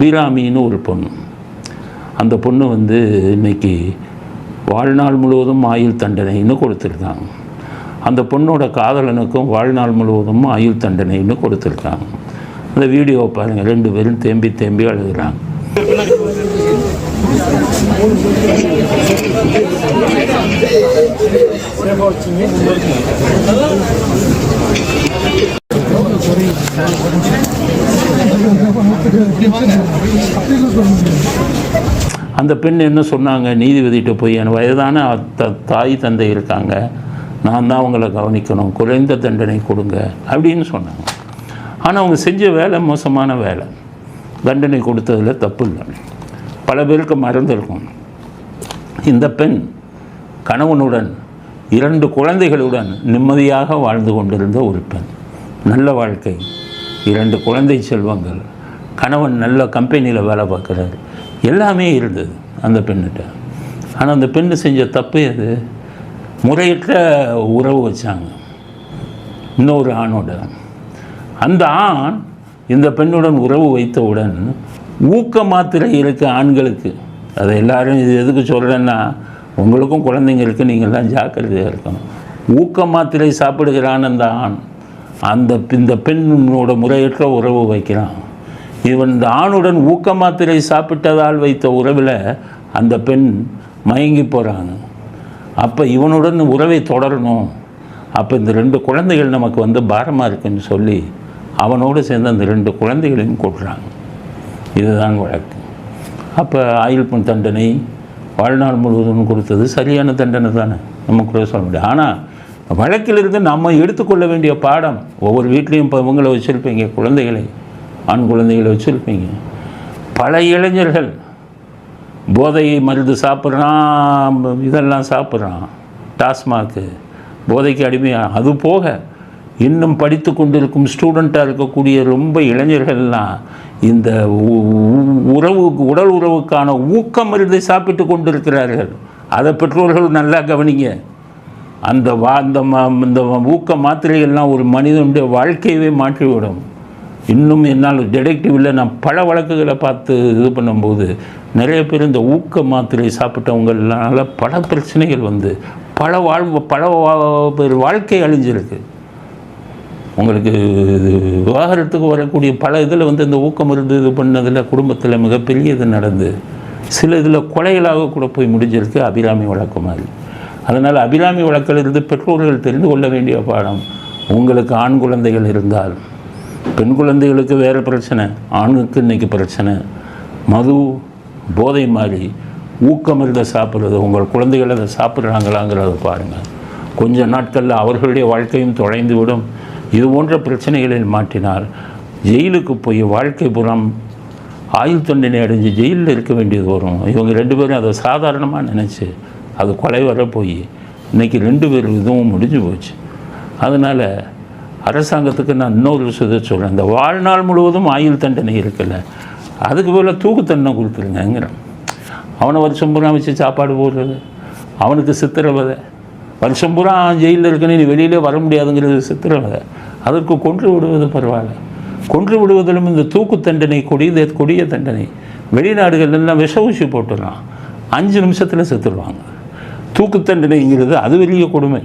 அபிராமின்னு ஒரு பொண்ணு. அந்த பொண்ணு வந்து இன்னைக்கு வாழ்நாள் முழுவதும் ஆயுள் தண்டனைன்னு கொடுத்துருக்காங்க. அந்த பொண்ணோட காதலனுக்கும் வாழ்நாள் முழுவதும் ஆயுள் தண்டனைன்னு கொடுத்துருக்காங்க. அந்த வீடியோவை பாருங்கள் ரெண்டு பேரும் தேம்பி தேம்பி அழுகிறாங்க. அந்த பெண் என்ன சொன்னாங்க? நீதிபதிகிட்ட போய் என் வயதான த தாய் தந்தை இருக்காங்க. நான் தான் அவங்கள கவனிக்கணும். குறைந்த தண்டனை கொடுங்க. அப்படின்னு சொன்னாங்க. ஆனால் அவங்க செஞ்ச வேலை மோசமான வேலை. தண்டனை கொடுத்ததுல தப்பு இல்லை. பல பேருக்கு மறந்துருக்கும் இந்த பெண் கணவனுடன் இரண்டு குழந்தைகளுடன் நிம்மதியாக வாழ்ந்து கொண்டிருந்த ஒரு பெண். நல்ல வாழ்க்கை இரண்டு குழந்தை செல்வங்கள் கணவன் நல்ல கம்பெனியில் வேலை பார்க்குறாரு. எல்லாமே இருந்தது அந்த பெண்ணிட்ட ஆனால் அந்த பெண்ணு செஞ்ச தப்பு எது? முறையற்ற உறவு வச்சாங்க. இன்னொரு ஆணோட. அந்த ஆண் இந்த பெண்ணுடன் உறவு வைத்தவுடன் ஊக்க மாத்திரை இருக்க ஆண்களுக்கு அதை எல்லாரும் இது எதுக்கு சொல்கிறேன்னா உங்களுக்கும் குழந்தைங்க இருக்குது நீங்கள் ஜாக்கிரதையாக இருக்கணும். ஊக்க மாத்திரை சாப்பிடுகிறான் அந்த ஆண். அந்த இந்த பெண்ணோட முறையற்ற உறவு வைக்கிறான். இவன் இந்த ஆணுடன் ஊக்க மாத்திரை சாப்பிட்டதால் வைத்த உறவில் அந்த பெண் மயங்கி போகிறாங்க அப்போ இவனுடன் உறவை தொடரணும். அப்போ இந்த ரெண்டு குழந்தைகள் நமக்கு வந்து பாரமாக இருக்குன்னு சொல்லி அவனோடு சேர்ந்து அந்த ரெண்டு குழந்தைகளையும் கொடுறாங்க இதுதான் வழக்கு. அப்போ ஆயுள் பெண் தண்டனை வாழ்நாள் முழுவதும் கொடுத்தது சரியான தண்டனை தானே? நம்ம கூட சொல்ல முடியும் ஆனால் வழக்கிலிருந்து நம்ம எடுத்துக்கொள்ள வேண்டிய பாடம் ஒவ்வொரு வீட்லேயும் இப்போ இவங்களை வச்சுருப்பீங்க குழந்தைகளை ஆண் குழந்தைகளை வச்சுருப்பீங்க. பல இளைஞர்கள் போதை மருந்து சாப்பிட்றான் இதெல்லாம் சாப்பிட்றான் டாஸ்மாக்கு போதைக்கு அடிமையாக அது போக இன்னும் படித்து கொண்டிருக்கும் ஸ்டூடெண்ட்டாக இருக்கக்கூடிய ரொம்ப இளைஞர்கள்லாம் இந்த உ- உறவு உடல் உறவுக்கான ஊக்க மருந்தை சாப்பிட்டு கொண்டிருக்கிறார்கள். அதை பெற்றோர்கள் நல்லா கவனிங்க. அந்த வா அந்த ம- இந்த ஊக்க மாத்திரைகள்லாம் ஒரு மனிதனுடைய வாழ்க்கையவே மாற்றிவிடும். இன்னும் என்னால் டிடெக்டிவில் நான் பல வழக்குகளை பார்த்து இது பண்ணும்போது நிறைய பேர் இந்த ஊக்க மாத்திரை சாப்பிட்டவங்களால பல பிரச்சனைகள் வந்து பல வாழ்வு பல வா- பேர் வாழ்க்கை அழிஞ்சிருக்கு. உங்களுக்கு இது விவாகரத்துக்கு வரக்கூடிய பல இதில் வந்து இந்த ஊக்கம் இருந்து இது பண்ணதில் குடும்பத்தில் மிகப்பெரிய இது நடந்து சில இதில் கொலைகளாக கூட போய் முடிஞ்சிருக்கு. அபிராமி வழக்கு மாதிரி. அதனால் அபிராமி வழக்கிலிருந்து பெற்றோர்கள் தெரிந்து கொள்ள வேண்டிய பாடம் உங்களுக்கு ஆண் குழந்தைகள் இருந்தால். பெண் குழந்தைகளுக்கு வேறு பிரச்சனை ஆணுக்கு இன்னைக்கு பிரச்சனை. மது போதை மாதிரி ஊக்கமிருந்த சாப்பிட்றது உங்கள் குழந்தைகள் அதை சாப்பிட்றாங்களாங்கிறத பாருங்கள். கொஞ்ச நாட்களில் அவர்களுடைய வாழ்க்கையும் தொலைந்து விடும் இது போன்ற பிரச்சனைகளில் மாட்டினால் ஜெயிலுக்கு போய் வாழ்க்கை புறம் ஆயுள் தொண்டினை அடைஞ்சு ஜெயிலில் இருக்க வேண்டியது வரும். இவங்க ரெண்டு பேரும் அதை சாதாரணமாக நினச்சி அது கொலை வர போய் இன்றைக்கி ரெண்டு பேர் இதுவும் முடிஞ்சு போச்சு. அதனால் அரசாங்கத்துக்கு நான் இன்னொரு விஷயத்தை சொல்கிறேன் இந்த வாழ்நாள் முழுவதும் ஆயுள் தண்டனை இருக்குல்ல அதுக்கு பதில் தூக்கு தண்டனை கொடுத்துருங்கிறேன் அவனை வருஷம் பூரா வச்சு சாப்பாடு போடுறது அவனுக்கு சித்திரவதை வருஷம் பூரா ஜெயிலில் இருக்கணும் நீ வெளியிலே வர முடியாதுங்கிறது சித்திரவதை அதற்கு கொன்று விடுவது பரவாயில்ல. கொன்று விடுவதிலும் இந்த தூக்கு தண்டனை கொடிய கொடிய தண்டனை. வெளிநாடுகள் எல்லாம் விஷ ஊசி போட்டுடலாம் அஞ்சு நிமிஷத்தில் செத்துடுவாங்க தூக்கு தண்டனைங்கிறது அது வெளிய கொடுமை.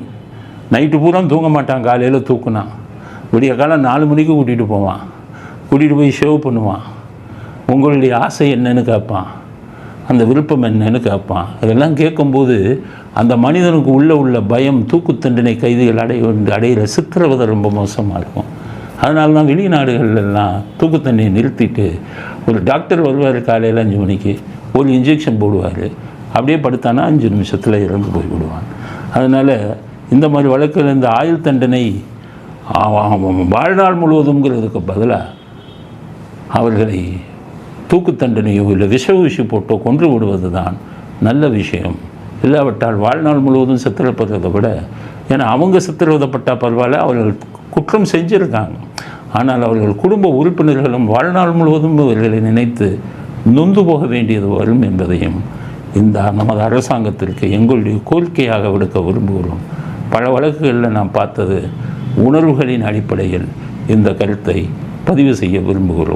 நைட்டு பூரா தூங்க மாட்டான் காலையில் தூக்குனான் விடிய காலம் நாலு மணிக்கு கூட்டிகிட்டு போவான். கூட்டிகிட்டு போய் ஷேவ் பண்ணுவான். உங்களுடைய ஆசை என்னன்னு கேட்பான். அந்த விருப்பம் என்னன்னு கேட்பான். இதெல்லாம் கேட்கும்போது அந்த மனிதனுக்கு உள்ளே உள்ள பயம் தூக்கு தண்டனை கைதிகள் அடைய அடையிற சித்திரவதை ரொம்ப மோசமாக இருக்கும். அதனால தான் வெளிநாடுகள்லாம் தூக்கு தண்ணியை நிறுத்திட்டு ஒரு டாக்டர் வருவார் காலையில் அஞ்சு மணிக்கு. ஒரு இன்ஜெக்ஷன் போடுவார். அப்படியே படுத்தானா அஞ்சு நிமிஷத்தில் இறந்து போய் விடுவான். அதனால் இந்த மாதிரி வழக்கில் இந்த ஆயுள் தண்டனை ஆ- வாழ்நாள் முழுவதும்ங்கிறதுக்கு பதிலாக அவர்களை தூக்கு தண்டனையோ இல்லை விஷ ஊசி போட்டோ கொன்று விடுவது தான் நல்ல விஷயம். இல்லாவிட்டால் வாழ்நாள் முழுவதும் சித்திரப்படுறதை விட ஏன்னா அவங்க சித்திரவதைப்பட்டால் பரவாயில்ல அவர்கள் குற்றம் செஞ்சுருக்காங்க. ஆனால் அவர்கள் குடும்ப உறுப்பினர்களும் வாழ்நாள் முழுவதும் இவர்களை நினைத்து நொந்து போக வேண்டியது வரும் என்பதையும் இந்த நமது அரசாங்கத்திற்கு எங்களுடைய கோரிக்கையாக விடுக்க விரும்புகிறோம். பல வழக்குகளில் நாம் பார்த்தது உணர்வுகளின் அடிப்படையில் இந்த கருத்தை பதிவு செய்ய விரும்புகிறோம்.